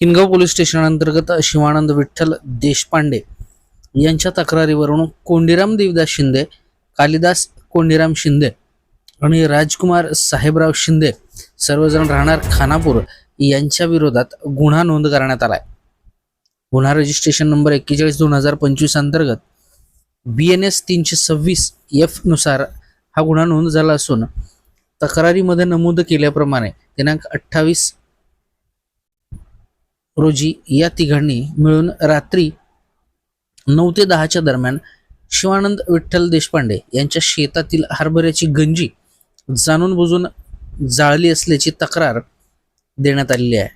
Kingaon police station अंतर्गत शिवानंद विठ्ठल देशपांडे यांच्या तक्रारीवरून कोंडीराम देवदास शिंदे कालिदास कोंडीराम शिंदे आणि राजकुमार साहेबराव शिंदे सर्वजण राहणार खानापूर यांच्या विरोधात गुन्हा नोंद करण्यात आलाय. गुन्हा रजिस्ट्रेशन नंबर एक्केचाळीस दोन हजार पंचवीस अंतर्गत बी एन एस तीनशे सव्वीस एफनुसार हा गुन्हा नोंद झाला असून तक्रारीमध्ये नमूद केल्याप्रमाणे दिनांक अठ्ठावीस रोजी या तिघांनी मिळून रात्री नऊ ते दहाच्या दरम्यान शिवानंद विठ्ठल देशपांडे यांच्या शेतातील हरभऱ्याची गंजी जाणून बुजून जाळली असल्याची तक्रार देण्यात आलेली आहे.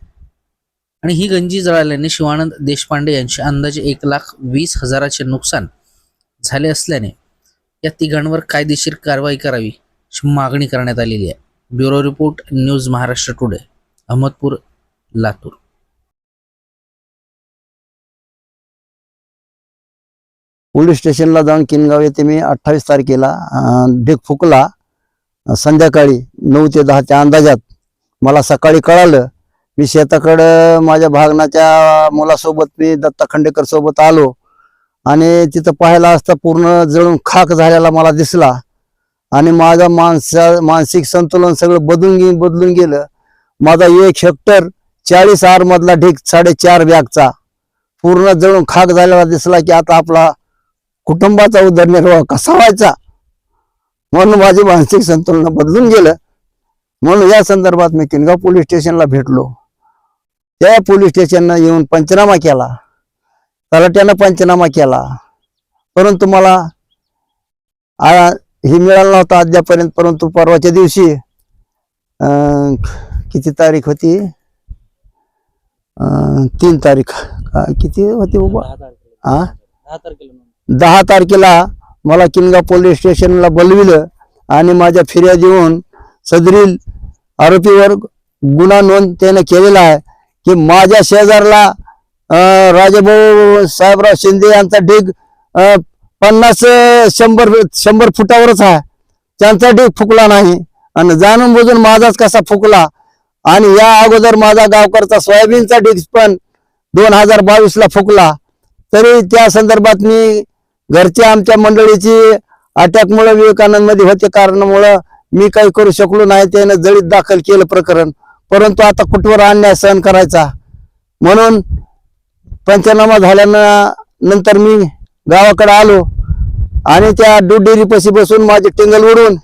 आणि ही गंजी जळाल्याने शिवानंद देशपांडे यांचे अंदाजे एक लाख वीस हजाराचे नुकसान झाले असल्याने या तिघांवर कायदेशीर कारवाई करावी अशी मागणी करण्यात आलेली आहे. Bureau report news Maharashtra today Ahmedpur Latur. Police स्टेशनला जाऊन किनगाव येथे मी. अठ्ठावीस तारखेला ढेक ढीग फुकला. संध्याकाळी नऊ ते दहाच्या अंदाजात मला सकाळी कळालं मी शेताकडं माझ्या भागनाच्या मुलासोबत मी दत्ता खंडेकर सोबत आलो. आणि तिथं पाहायला असता पूर्ण जळून खाक झालेला मला दिसला. आणि माझा मानसा मानसिक संतुलन सगळं बदलून गे बदलून गेलं. माझा एक हेक्टर चाळीस आरमधला ढीग साडेचार बॅगचा. पूर्ण जळून खाक झालेला दिसला की आता आपला कुटुंबाचा उदरनिर्वाह कसा व्हायचा? म्हणून माझे मानसिक संतुलन बदलून गेलं. म्हणून या संदर्भात मी किनगाव पोलीस स्टेशनला भेटलो. त्या पोलीस स्टेशननं येऊन पंचनामा केला. तलाट्यानं पंचनामा केला. परंतु मला हे मिळालं नव्हतं अद्यापर्यंत परंतु परवाच्या दिवशी किती तारीख होती? तीन तारीख. किती होती उभा हा दहा तारखेला मला किनगा पोलीस स्टेशनला बोलविलं आणि माझ्या फिर्या येऊन सदरील आरोपीवर गुन्हा नोंद त्याने केलेला आहे की माझ्या शेजारला राजाभाऊ साहेबराव शिंदे यांचा ढीग पन्नास शंभर शंभर फुटावरच आहे. त्यांचा ढीग फुकला नाही आणि जाणून बुजून माझाच कसा फुकला? आणि या अगोदर माझा गावकरचा सोयाबीनचा ढीग पण दोन हजार बावीसला फुकला. तरी त्या संदर्भात मी घरच्या आमच्या मंडळीची अटॅकमुळे विवेकानंदमध्ये होते कारणामुळं मी काही करू शकलो नाही. त्यानं जळीत दाखल केलं प्रकरण. परंतु आता कुठवर अन्याय सहन करायचा? म्हणून पंचनामा झाल्यानं नंतर मी गावाकडे आलो आणि त्या दूध डेअरीपाशी बसून माझे टिंगल उडून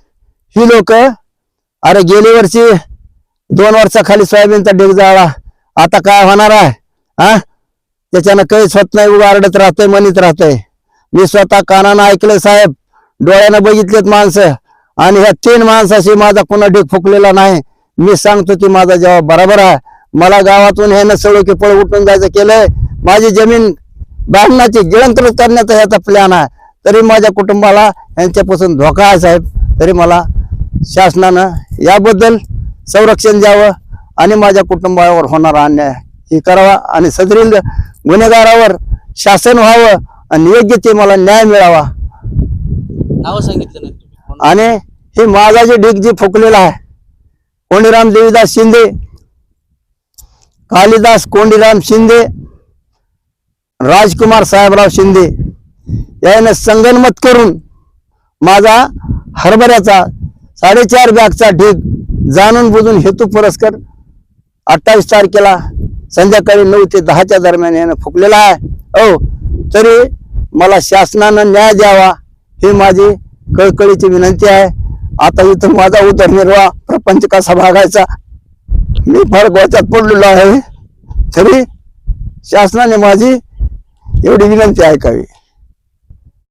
ही लोक अरे गेली वर्षी दोन वर्षाखाली सोयाबीनचा ढीग जाळा. आता काय होणार आहे? हा त्याच्यानं काहीच होत नाही उगा आरडत राहतंय म्हणत राहतंय. मी स्वतः कानानं ऐकलं साहेब. डोळ्यानं बघितलेत माणसं. आणि ह्या तीन माणसाशी माझा पुन्हा ढीग फुकलेला नाही. मी सांगतो की माझा जेव्हा बरोबर आहे. मला गावातून हे नसलो की पळ उठून जायचं केलंय. माझी जमीन बांधण्याची गिळंकृत करण्याचा ह्याचा प्लॅन आहे. तरी माझ्या कुटुंबाला यांच्यापासून धोका आहे साहेब. तरी मला शासनानं याबद्दल संरक्षण द्यावं आणि माझ्या कुटुंबावर होणारा अन्याय हे करावा आणि सदरील गुन्हेगारावर शासन व्हावं आणि योग्य ते मला न्याय मिळावा. नाव सांगितलं नाही तुम्ही. कोण- आणि हे माझा जे ढीग जे फुकलेला आहे कोंडीराम देवीदास शिंदे कालिदास कोंडीराम शिंदे राजकुमार साहेबराव शिंदे याने संगनमत करून माझा हरभऱ्याचा साडेचार बॅगचा ढीग जाणून बुजून हेतू पुरस्कार अठ्ठावीस तारखेला संध्याकाळी नऊ ते दहाच्या दरम्यान यानं फुकलेला आहे. हो तरी मला शासनानं न्याय द्यावा ही माझी कळकळीची विनंती आहे. आता इथं माझा उदरनिर्वाह प्रपंच कसा भागायचा? मी फार गोच्यात पडलेलो आहे. तरी शासनाने माझी एवढी विनंती ऐकावी.